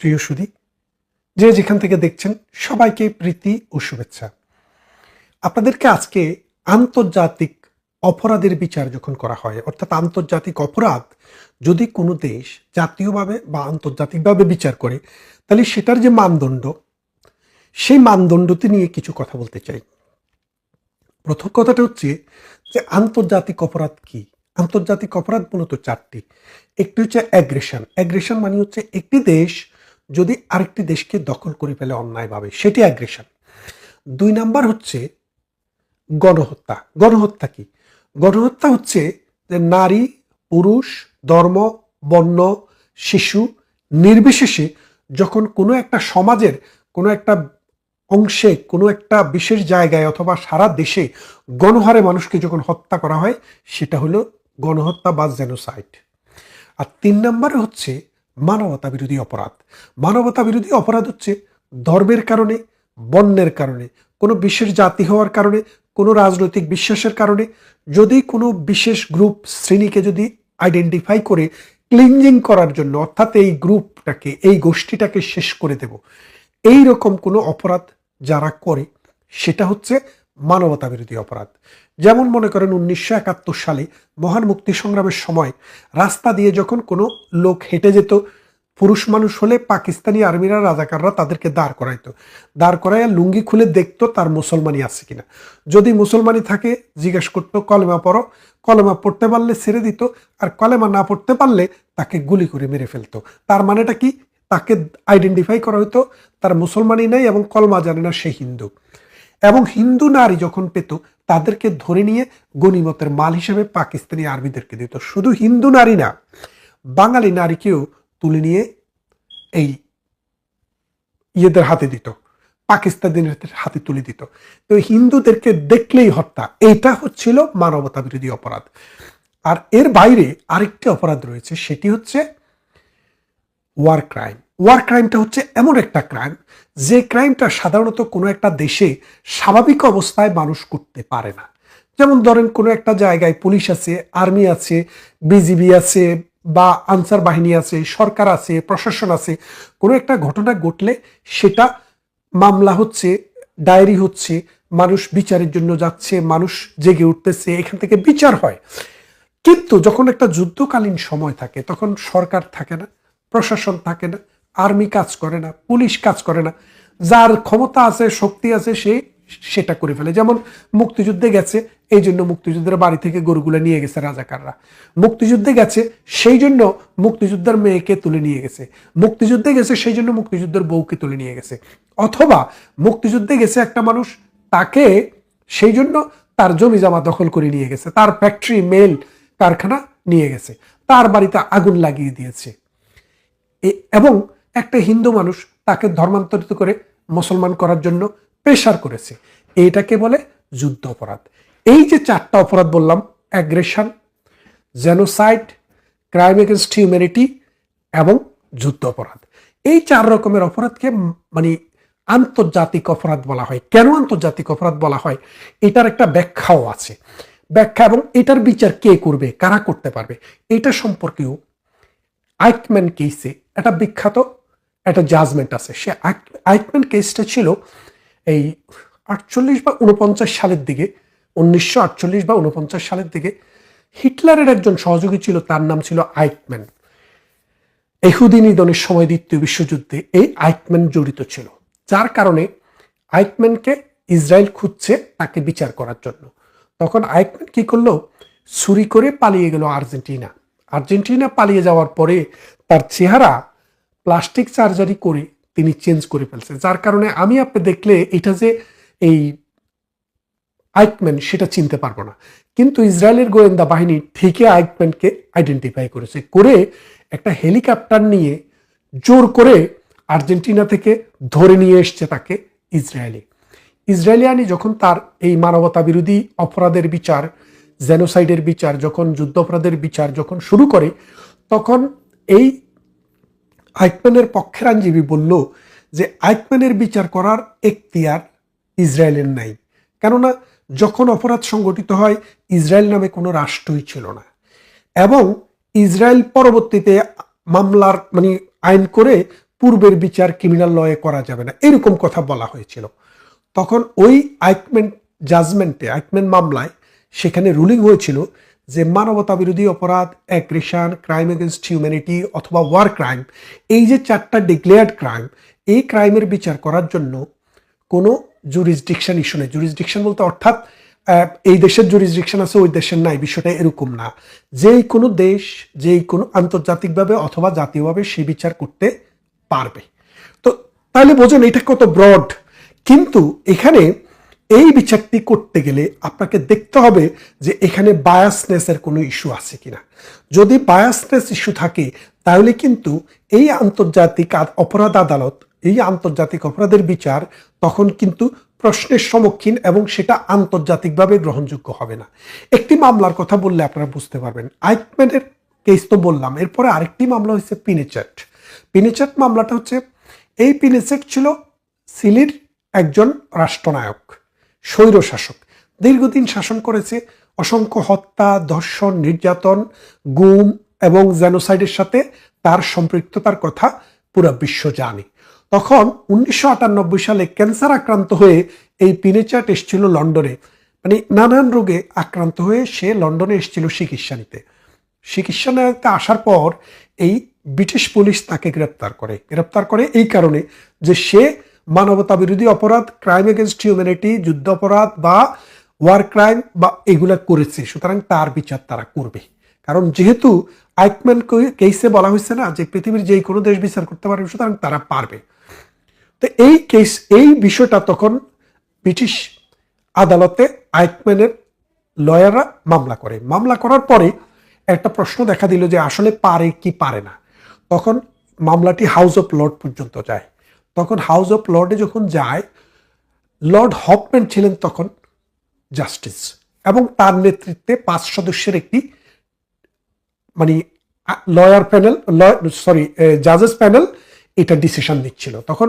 প্রিয় সুদী যে যেখান থেকে দেখছেন, সবাইকে প্রীতি ও শুভেচ্ছা। আপনাদেরকে আজকে আন্তর্জাতিক অপরাধের বিচার যখন করা হয়, অর্থাৎ আন্তর্জাতিক অপরাধ যদি কোনো দেশ জাতীয়ভাবে বা আন্তর্জাতিকভাবে বিচার করে, তাহলে সেটার যে মানদণ্ড, সেই মানদণ্ডটি নিয়ে কিছু কথা বলতে চাই। প্রথম কথাটা হচ্ছে যে আন্তর্জাতিক অপরাধ কি? আন্তর্জাতিক অপরাধ মূলত চারটি। একটি হচ্ছে অ্যাগ্রেশন অ্যাগ্রেশন মানে হচ্ছে একটি দেশ যদি আরেকটি দেশকে দখল করে ফেলে অন্যায়ভাবে, সেটি অ্যাগ্রেশন দুই নাম্বার হচ্ছে গণহত্যা। গণহত্যা কি? গণহত্যা হচ্ছে যে নারী, পুরুষ, ধর্ম, বর্ণ, শিশু নির্বিশেষে যখন কোনো একটা সমাজের কোনো একটা অংশে, কোনো একটা বিশেষ জায়গায় অথবা সারা দেশে গণহারে মানুষকে যখন হত্যা করা হয়, সেটা হলো গণহত্যা বা জেনোসাইড আর তিন নম্বরে হচ্ছে মানবতা বিরোধী অপরাধ। মানবতা বিরোধী অপরাধ হচ্ছে ধর্মের কারণে, বর্ণের কারণে, কোনো বিশেষ জাতি হওয়ার কারণে, কোনো রাজনৈতিক বিশ্বাসের কারণে। যদি কোনো বিশেষ গ্রুপ শ্রেণীকে যদি আইডেন্টিফাই করে ক্লিনজিং করার জন্য, অর্থাৎ এই গ্রুপটাকে, এই গোষ্ঠীটাকে শেষ করে দেব। এই রকম কোনো অপরাধ যারা করে, সেটা হচ্ছে মানবতা বিরোধী অপরাধ। যেমন মনে করেন উনিশশো একাত্তর সালে মহান মুক্তি সংগ্রামের সময় রাস্তা দিয়ে যখন কোনো লোক হেঁটে যেত, পুরুষ মানুষ হলে পাকিস্তানি আর্মিরা, রাজাকাররা তাদেরকে দাঁড় করাইতো। দাঁড় করাইয়া লুঙ্গি খুলে দেখতো তার মুসলমানি আছে কিনা। যদি মুসলমানি থাকে, জিজ্ঞেস করতো, কলেমা পড়ো। কলেমা পড়তে পারলে ছেড়ে দিত, আর কলেমা না পড়তে পারলে তাকে গুলি করে মেরে ফেলতো। তার মানেটা কি? তাকে আইডেন্টিফাই করা হতো তার মুসলমানই নাই এবং কলমা জানে না সে হিন্দু। এবং হিন্দু নারী যখন পেত, তাদেরকে ধরে নিয়ে গণিমতের মাল হিসেবে পাকিস্তানি আর্মিদেরকে দিত। শুধু হিন্দু নারী না, বাঙালি নারীকেও তুলে নিয়ে এই ইয়েদের হাতে দিত, পাকিস্তানিদের হাতে তুলে দিত। তো হিন্দুদেরকে দেখলেই হত্যা, এইটা হচ্ছিল মানবতা বিরোধী অপরাধ। আর এর বাইরে আরেকটি অপরাধ রয়েছে, সেটি হচ্ছে ওয়ার ক্রাইম ওয়ার ক্রাইমটা হচ্ছে এমন একটা ক্রাইম যে ক্রাইমটা সাধারণত কোনো একটা দেশে স্বাভাবিক অবস্থায় মানুষ করতে পারে না। যেমন ধরেন কোনো একটা জায়গায় পুলিশ আছে, আর্মি আছে, বিজিবি আছে বা আনসার বাহিনী আছে, সরকার আছে, প্রশাসন আছে, কোনো একটা ঘটনা ঘটলে সেটা মামলা হচ্ছে, ডায়েরি হচ্ছে, মানুষ বিচারের জন্য যাচ্ছে, মানুষ জেগে উঠতেছে, এখান থেকে বিচার হয়। কিন্তু যখন একটা যুদ্ধকালীন সময় থাকে, তখন সরকার থাকে না, প্রশাসন থাকে না আর্মি কাজ করে না, পুলিশ কাজ করে না। যার ক্ষমতা আছে, শক্তি আছে, সে সেটা করে ফেলে। যেমন মুক্তিযুদ্ধে গেছে, এই জন্য মুক্তিযুদ্ধের বাড়ি থেকে গরুগুলো নিয়ে গেছে রাজাকাররা। মুক্তিযুদ্ধে গেছে, সেই জন্য মুক্তিযোদ্ধার মেয়েকে তুলে নিয়ে গেছে। মুক্তিযুদ্ধে গেছে, সেই জন্য মুক্তিযুদ্ধের বউকে তুলে নিয়ে গেছে। অথবা মুক্তিযুদ্ধে গেছে একটা মানুষ, তাকে সেই জন্য তার জমি জামা দখল করে নিয়ে গেছে। তার ফ্যাক্টরি মেল কারখানা নিয়ে গেছে। তার বাড়িতে আগুন লাগিয়ে দিয়েছে। এবং একটা হিন্দু মানুষ তাকে ধর্মান্তরিত করে মুসলমান করার জন্য প্রেশার করেছে। এইটাকে বলে যুদ্ধ অপরাধ। এই যে চারটা অপরাধ বললাম aggression genocide crime against humanity এবং যুদ্ধ অপরাধ। এই চার রকমের অপরাধকে মানে আন্তর্জাতিক অপরাধ বলা হয়। কেন আন্তর্জাতিক অপরাধ বলা হয়? এটার একটা ব্যাখ্যাও আছে। ব্যাখ্যা এবং এটার বিচার কে করবে, কারা করতে পারবে, এটা সম্পর্কেও আইকম্যান কেসে একটা বিখ্যাত একটা জাজমেন্ট আছে। সে আইক- আইকম্যান কেসটা ছিল এই আটচল্লিশ বা উনপঞ্চাশ সালের দিকে, উনিশশো আটচল্লিশ বা উনপঞ্চাশ সালের দিকে হিটলারের একজন সহযোগী ছিল, তার নাম ছিল আইকম্যান। এহুদি নিধনের সময় দ্বিতীয় বিশ্বযুদ্ধে এই আইকম্যান জড়িত ছিল। যার কারণে আইকম্যানকে ইসরায়েল খুঁজছে তাকে বিচার করার জন্য। তখন আইকম্যান কি করল? চুরি করে পালিয়ে গেল আর্জেন্টিনা। আর্জেন্টিনা পালিয়ে যাওয়ার পরে তার চেহারা প্লাস্টিক সার্জারি করে তিনি চেঞ্জ করে ফেলছে। যার কারণে আমি আপনি দেখলে এটা যে এই আইকম্যান, সেটা চিনতে পারব না। কিন্তু ইসরায়েলের গোয়েন্দা বাহিনী ঠিকই আইকম্যানকে আইডেন্টিফাই করেছে, করে একটা হেলিকপ্টার নিয়ে জোর করে আর্জেন্টিনা থেকে ধরে নিয়ে এসছে তাকে ইসরায়েলে। ইসরায়েলিয়ানি যখন তার এই মানবতা বিরোধী অপরাধের বিচার জেনোসাইডের বিচার, যখন যুদ্ধ অপরাধের বিচার যখন শুরু করে, তখন এই আইকম্যানের পক্ষের আইনজীবী বলল যে আইকম্যানের বিচার করার এখতিয়ার ইসরায়েলের নাই। কেননা যখন অপরাধ সংগঠিত হয়, ইসরায়েল নামে কোনো রাষ্ট্রই ছিল না। এবং ইসরায়েল পরবর্তীতে মামলার মানে আইন করে পূর্বের বিচার ক্রিমিনাল লয়ে করা যাবে না। এরকম কথা বলা হয়েছিল। তখন ওই আইকমেন্ট জাজমেন্টে আইকমেন্ট মামলায় সেখানে রুলিং হয়েছিল যে মানবতা বিরোধী অপরাধ অ্যাগ্রেশন ক্রাইম এগেনস্ট হিউম্যানিটি অথবা ওয়ার ক্রাইম এই যে চারটা ডিক্লেয়ার্ড ক্রাইম এই ক্রাইমের বিচার করার জন্য কোনো জুরিসডিকশন ইস্যু নেই। জুরিসডিকশন বলতে অর্থাৎ এই দেশের জুরিসডিকশন আছে, ওই দেশের নাই, বিষয়টা এরকম না। যেই কোনো দেশ, যেই কোনো আন্তর্জাতিকভাবে অথবা জাতীয়ভাবে সে বিচার করতে পারবে। তো তাহলে বোঝেন, এটা কত ব্রড কিন্তু এখানে এই বিচারটি করতে গেলে আপনাকে দেখতে হবে যে এখানে বায়াসনেসের কোনো ইস্যু আছে কিনা। যদি বায়াসনেস ইস্যু থাকে, তাহলে কিন্তু এই আন্তর্জাতিক অপরাধ আদালত, এই আন্তর্জাতিক অপরাধের বিচার তখন কিন্তু প্রশ্নের সম্মুখীন এবং সেটা আন্তর্জাতিকভাবে গ্রহণযোগ্য হবে না। একটি মামলার কথা বললে আপনারা বুঝতে পারবেন। আইকম্যানের কেস তো বললাম। এরপরে আরেকটি মামলা হচ্ছে পিনেচাট পিনেচাট মামলাটা হচ্ছে, এই পিনেচেট ছিল সিলির একজন রাষ্ট্রনায়ক। স্বৈর শাসক দীর্ঘদিন শাসন করেছে, অসংখ্য হত্যা, ধর্ষণ, নির্যাতন, গুম এবং জেনোসাইডের সাথে তার সম্পৃক্ততার কথা পুরো বিশ্ব জানে। তখন উনিশশো আটানব্বই সালে ক্যান্সার আক্রান্ত হয়ে এই পিনেচাট এসেছিল লন্ডনে। মানে নানান রোগে আক্রান্ত হয়ে সে লন্ডনে এসেছিল চিকিৎসা নিতে। চিকিৎসা নিতে আসার পর এই ব্রিটিশ পুলিশ তাকে গ্রেপ্তার করে। গ্রেপ্তার করে এই কারণে যে সে মানবতা বিরোধী অপরাধ ক্রাইম এগেনস্ট হিউম্যানিটি যুদ্ধ অপরাধ বা ওয়ার ক্রাইম বা এগুলা করেছে। সুতরাং তার বিচার তারা করবে। কারণ যেহেতু আইকম্যান কেসে বলা হয়েছে না যে পৃথিবীর যে কোনো দেশ বিচার করতে পারবে, সুতরাং তারা পারবে। তো এই কেস এই বিষয়টা তখন ব্রিটিশ আদালতে আইকম্যানের লয়াররা মামলা করে। মামলা করার পরে একটা প্রশ্ন দেখা দিল যে আসলে পারে কি পারে না। তখন মামলাটি হাউস অফ লর্ড পর্যন্ত যায়। তখন হাউস অফ লর্ডে যখন যায়, লর্ড হপম্যান ছিলেন তখন জাস্টিস এবং তার নেতৃত্বে পাঁচ সদস্যের একটি মানে লয়ার প্যানেল সরি জাজেস প্যানেল এটা ডিসিশন দিচ্ছিল তখন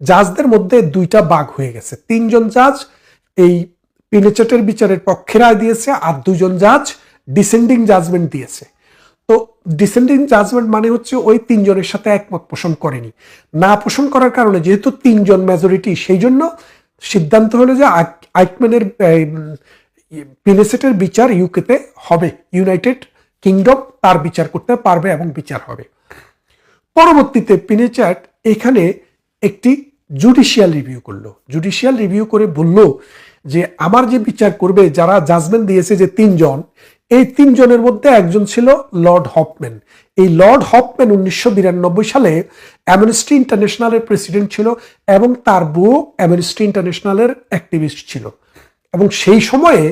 জাজদের মধ্যে দুইটা বাঘ হয়ে গেছে। তিনজন জাজ এই পিনেচেটের বিচারের পক্ষে রায় দিয়েছে আর দুজন জাজ ডিসেন্ডিং জাজমেন্ট দিয়েছে। তো ডিসেন্ডিং জাজমেন্ট মানে হচ্ছে ওই তিনজনের সাথে একমত পোষণ করেনি। না পোষণ করার কারণে যেহেতু তিনজন মেজরিটি সেই জন্য সিদ্ধান্ত হলো যে আইক- আইকম্যানের পিনেসেটের বিচার ইউকেতে হবে। ইউনাইটেড কিংডম তার বিচার করতে পারবে এবং বিচার হবে। পরবর্তীতে পিনেচার্ট এখানে একটি জুডিশিয়াল রিভিউ করল। জুডিশিয়াল রিভিউ করে বলল যে, আমার যে বিচার করবে, যারা জাজমেন্ট দিয়েছে যে তিনজন এই তিনজনের মধ্যে একজন ছিল লর্ড হপম্যান এই লর্ড হপম্যান উনিশশো বিরানব্বই সালে অ্যামনেস্টি ইন্টারন্যাশনালের প্রেসিডেন্ট ছিল এবং তার বউ অ্যামনেস্টি ইন্টারন্যাশনালের অ্যাক্টিভিস্ট ছিল। এবং সেই সময়ে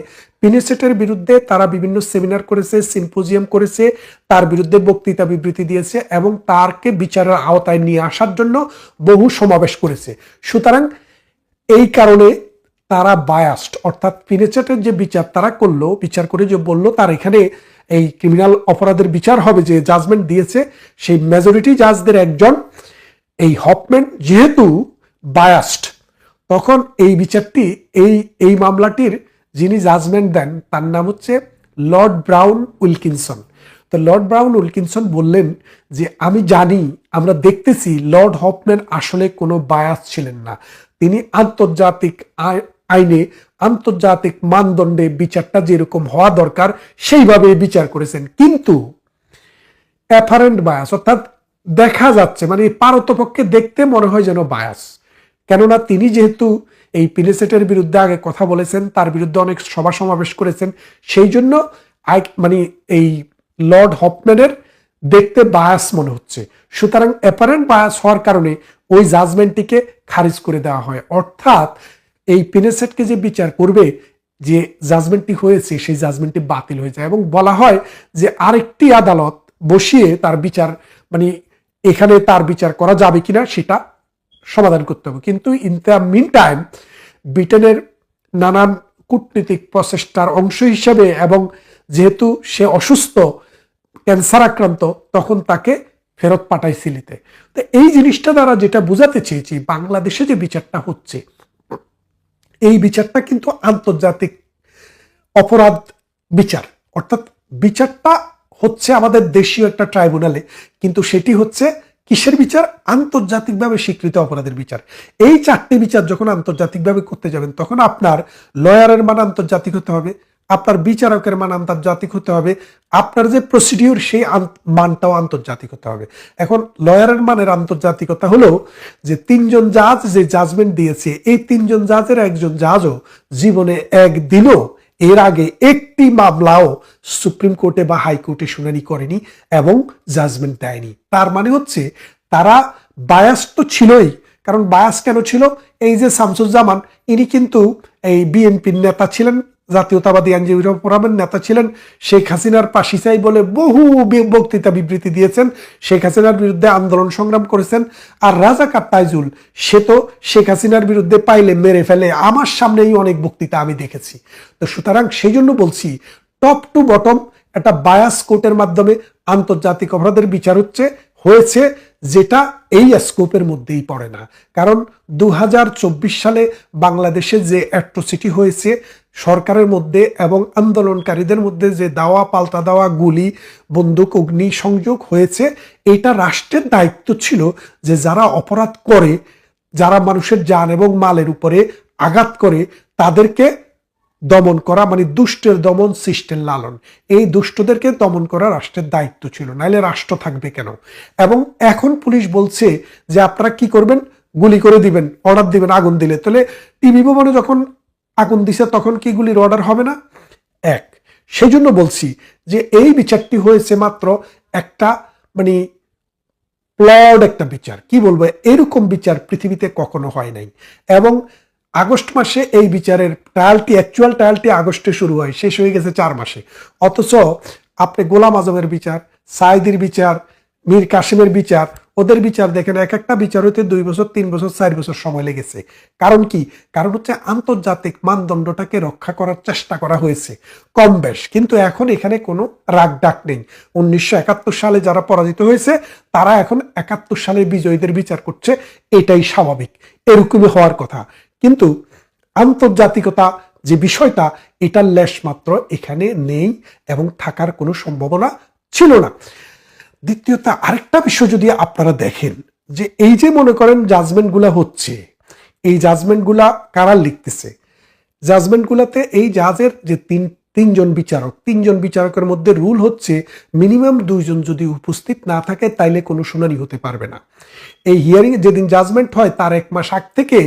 পিনেসেটের বিরুদ্ধে তারা বিভিন্ন সেমিনার করেছে, সিম্পোজিয়াম করেছে, তার বিরুদ্ধে বক্তৃতা বিবৃতি দিয়েছে এবং তারকে বিচারের আওতায় নিয়ে আসার জন্য বহু সমাবেশ করেছে। সুতরাং এই কারণে তারা বায়াস্ট অর্থাৎ পিনেচেটের যে বিচার, তারা করল, বিচার করে যে বলল, তার এখানে এই ক্রিমিনাল অপরাধের বিচার হবে, যে জাজমেন্ট দিয়েছে, সেই মেজরিটি জাজদের একজন, এই হপম্যান যেহেতু বায়াস্ট তখন এই বিচারটি, এই এই মামলাটির যিনি জাজমেন্ট দেন, তার নাম হচ্ছে লর্ড ব্রাউন উইলকিনসন তো লর্ড ব্রাউন উইলকিনসন বললেন যে, আমি জানি, আমরা দেখতেছি লর্ড হপম্যান আসলে কোনো বায়াস ছিলেন না। তিনি আন্তর্জাতিক আইনে আন্তর্জাতিক মানদণ্ডে বিচারটা যেরকম হওয়া দরকার সেইভাবে বিচার করেছেন। কিন্তু অ্যাফারেন্ট বায়াস, অর্থাৎ দেখা যাচ্ছে মানে পারতপক্ষে দেখতে মনে হয় যেন বায়াস। কেননা তিনি যেহেতু এই পিনেসেটের বিরুদ্ধে আগে কথা বলেছেন, তার বিরুদ্ধে অনেক সভা সমাবেশ করেছেন, সেই জন্য মানে এই লর্ড হপম্যানের দেখতে বায়াস মনে হচ্ছে। সুতরাং অ্যাপারেন্ট বায়াস হওয়ার কারণে ওই জাজমেন্টটিকে খারিজ করে দেওয়া হয়। অর্থাৎ এই পিনেসেটকে যে বিচার করবে, যে জাজমেন্টটি হয়েছে, সেই জাজমেন্টটি বাতিল হয়ে যায়। এবং বলা হয় যে আরেকটি আদালত বসিয়ে তার বিচার মানে এখানে তার বিচার করা যাবে কিনা সেটা সমাধান করতে হবে। কিন্তু ইন দ্য মিন টাইম ব্রিটেনের নানান কূটনীতিক প্রচেষ্টার অংশ হিসেবে এবং যেহেতু সে অসুস্থ, ক্যান্সার আক্রান্ত, তখন তাকে ফেরত পাঠায় সিলিতে তো এই জিনিসটা দ্বারা যেটা বোঝাতে চেয়েছি, বাংলাদেশে যে বিচারটা হচ্ছে এই বিচারটা কিন্তু আন্তর্জাতিক অপরাধ বিচার। অর্থাৎ বিচারটা হচ্ছে আমাদের দেশীয় একটা ট্রাইব্যুনালে, কিন্তু সেটি হচ্ছে কিসের বিচার? আন্তর্জাতিকভাবে স্বীকৃত অপরাধের বিচার। এই চারটি বিচার যখন আন্তর্জাতিকভাবে করতে যাবেন, তখন আপনার লয়ারের মান আন্তর্জাতিক হতে হবে। আপনার বিচারকের মান আন্তর্জাতিক হতে হবে। আপনার যে প্রসিডিউর সেই মানটাও আন্তর্জাতিক হতে হবে। এখন লয়ারের মানের আন্তর্জাতিকতা হলো যে তিনজন জাজ যে জাজমেন্ট দিয়েছে, এই তিনজন জাজের একজন জাজও জীবনে একদিনও এর আগে একটি মামলাও সুপ্রিম কোর্টে বা হাইকোর্টে শুনানি করেনি এবং জাজমেন্ট দেয়নি। তার মানে হচ্ছে তারা বায়াস তো ছিলই, কারণ বায়াস কেন ছিল? এই যে শামসুজ্জামান, ইনি কিন্তু এই বিএনপির নেতা ছিলেন জাতীয়তাবাদী আইনজীবী ফোরামের নেতা ছিলেন। শেখ হাসিনার পাশি চাই বলে বহু বক্তৃতা বিবৃতি দিয়েছেন। শেখ হাসিনার বিরুদ্ধে আন্দোলন সংগ্রাম করেছেন। আর রাজাকার তাইজুল, সে তো শেখ হাসিনার বিরুদ্ধে পাইলে মেরে ফেলে। আমার সামনেই অনেক বক্তৃতা আমি দেখেছি। তো সুতরাং সেই জন্য বলছি টপ টু বটম একটা বায়াস কোর্টের মাধ্যমে আন্তর্জাতিক অপরাধের বিচার হচ্ছে, হয়েছে, যেটা এই স্কোপের মধ্যেই পড়ে না। কারণ দু হাজার চব্বিশ সালে বাংলাদেশে যে অ্যাট্রোসিটি হয়েছে সরকারের মধ্যে এবং আন্দোলনকারীদের মধ্যে যে দাওয়া, পাল্টা দেওয়া, গুলি, বন্দুক, অগ্নি সংযোগ হয়েছে, এটা রাষ্ট্রের দায়িত্ব ছিল যে যারা অপরাধ করে, যারা মানুষের যান এবং মালের উপরে আঘাত করে, তাদেরকে দমন করা মানে দুষ্টের দমন সৃষ্টের লালন। এই দুষ্টদেরকে দমন করা রাষ্ট্রের দায়িত্ব ছিল, নাইলে রাষ্ট্র থাকবে কেন? এবং এখন পুলিশ বলছে যে আপনারা কি করবেন? গুলি করে দিবেন, অর্ডার দিবেন, আগুন দিলে। তাহলে টিভি ভবনে যখন আগুন দিছে, তখন কি গুলির অর্ডার হবে না? এক সেই জন্য বলছি যে এই বিচারটি হয়েছে মাত্র একটা মানে প্লড একটা বিচার। কি বলব, এরকম বিচার পৃথিবীতে কখনো হয় নাই। এবং আগস্ট মাসে এই বিচারের ট্রায়ালটি অ্যাকচুয়াল ট্রায়ালটি আগস্টে শুরু হয়, শেষ হয়ে গেছে চার মাসে। অথচ আপনি গোলাম আজমের বিচার সাইদির বিচার মীর কাসিমের বিচার, ওদের বিচার দেখেন এক একটা বিচার হইতে দুই বছর, তিন বছর, চার বছর সময় লেগেছে। কারণ কি? কারণ হচ্ছে আন্তর্জাতিক মানদণ্ডটাকে রক্ষা করার চেষ্টা করা হয়েছে। কম বেশ, কিন্তু এখন এখানে কোনো রাগ ডাক নেই। উনিশশো একাত্তর সালে যারা পরাজিত হয়েছে, তারা এখন একাত্তর সালে বিজয়ীদের বিচার করছে, এটাই স্বাভাবিক। এরকমই হওয়ার কথা। কিন্তু আন্তর্জাতিকতা যে বিষয়টা, এটার লেশ মাত্র এখানে নেই এবং থাকার কোনো সম্ভাবনা ছিল না। দ্বিতীয়ত, আরেকটা বিষয় যদি আপনারা দেখেন, যে এই যে মনে করেন জাজমেন্টগুলা হচ্ছে, এই জাজমেন্টগুলা কারা লিখতেছে? জাজমেন্টগুলাতে এই জাজের যে তিন, তিনজন বিচারক, তিনজন বিচারকের মধ্যে রুল হচ্ছে মিনিমাম দুইজন যদি উপস্থিত না থাকে, তাইলে কোনো শুনানি হতে পারবে না। এই হিয়ারিং যেদিন জাজমেন্ট হয়, তার এক মাস আগ থেকে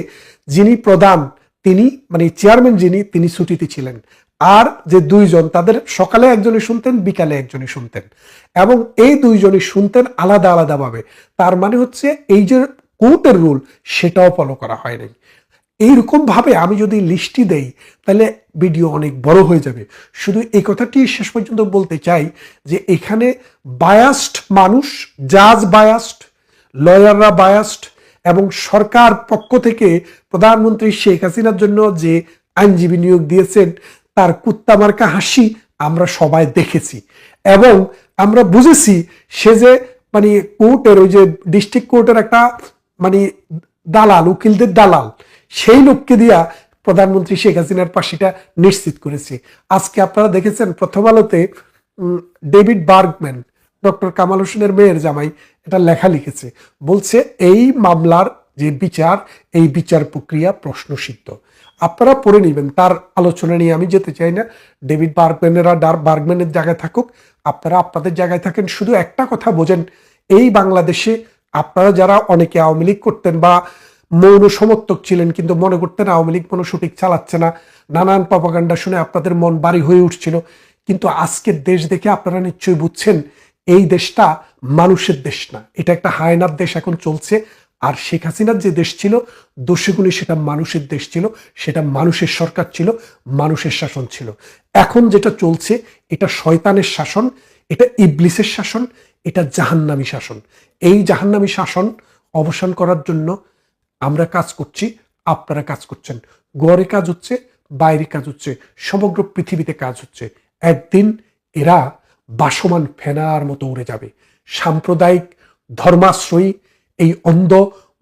যিনি প্রধান, তিনি মানে চেয়ারম্যান যিনি, তিনি ছুটিতে ছিলেন। আর যে দুইজন, তাদের সকালে একজনই শুনতেন, বিকালে একজনই শুনতেন। এবং এই দুইজনই শুনতেন আলাদা আলাদাভাবে। তার মানে হচ্ছে এই যে কোর্টের রুল, সেটাও ফলো করা হয় নাই এইরকম ভাবে আমি যদি লিস্টটি দেই, তাহলে ভিডিও অনেক বড় হয়ে যাবে। শুধু এই কথাটি শেষ পর্যন্ত বলতে চাই যে এখানে বায়াস্ট মানুষ জাজ বায়াস্ট লয়াররা বায়াস্ট এবং সরকার পক্ষ থেকে প্রধানমন্ত্রী শেখ হাসিনার জন্য যে আইনজীবী নিয়োগ দিয়েছেন, তার কুত্তা মার্কা হাসি আমরা সবাই দেখেছি। এবং আমরা বুঝেছি সে যে মানে কোর্টের, ওই যে ডিস্ট্রিক্ট কোর্টের একটা মানে দালাল, উকিলদের দালাল, সেই লোককে দিয়া প্রধানমন্ত্রী শেখ হাসিনার পাশিটা নিশ্চিত করেছে। আজকে আপনারা দেখেছেন প্রথম আলোতে ডেভিড বার্গম্যান, ডক্টর কামাল হোসেনের মেয়ের জামাই এটা লেখা লিখেছে। বলছে, এই মামলার যে বিচার, এই বিচার প্রক্রিয়া প্রশ্নসিদ্ধ। আপনারা পড়ে নেবেন, তার আলোচনা নিয়ে আমি যেতে চাই না। ডেভিড বার্গম্যানেরা ডার বার্গম্যানের জায়গায় থাকুক আপনারা আপনাদের জায়গায় থাকেন, শুধু একটা কথা বোঝেন, এই বাংলাদেশে আপনারা যারা অনেকে আওয়ামী লীগ করতেন বা মৌন সমর্থক ছিলেন, কিন্তু মনে করতেন আওয়ামী লীগ কোনো সঠিক চালাচ্ছে না, নানান প্রপাগান্ডা শুনে আপনাদের মন বাড়ি হয়ে উঠছিল। কিন্তু আজকের দেশ দেখে আপনারা নিশ্চয়ই বুঝছেন, এই দেশটা মানুষের দেশ না, এটা একটা হায়নার দেশ এখন চলছে। আর শেখ হাসিনার যে দেশ ছিল, দোষীগুলি সেটা মানুষের দেশ ছিল, সেটা মানুষের সরকার ছিল, মানুষের শাসন ছিল। এখন যেটা চলছে, এটা শয়তানের শাসন, এটা ইবলিসের শাসন, এটা জাহান্নামী শাসন। এই জাহান্নামী শাসন অবসান করার জন্য আমরা কাজ করছি, আপনারা কাজ করছেন। গড়ে কাজ হচ্ছে, বাইরে কাজ হচ্ছে, সমগ্র পৃথিবীতে কাজ হচ্ছে। একদিন এরা বাসমান ফেনার মতো উড়ে যাবে। সাম্প্রদায়িক ধর্মাশ্রয়ী এই অন্ধ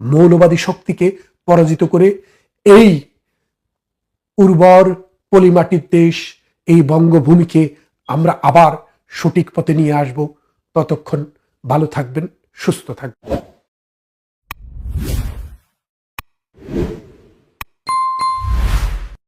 মৌলবাদী শক্তিকে পরাজিত করে এই উর্বর পলিমাটির দেশ, এই বঙ্গভূমিকে আমরা আবার সঠিক পথে নিয়ে আসব। ততক্ষণ ভালো থাকবেন, সুস্থ থাকবেন।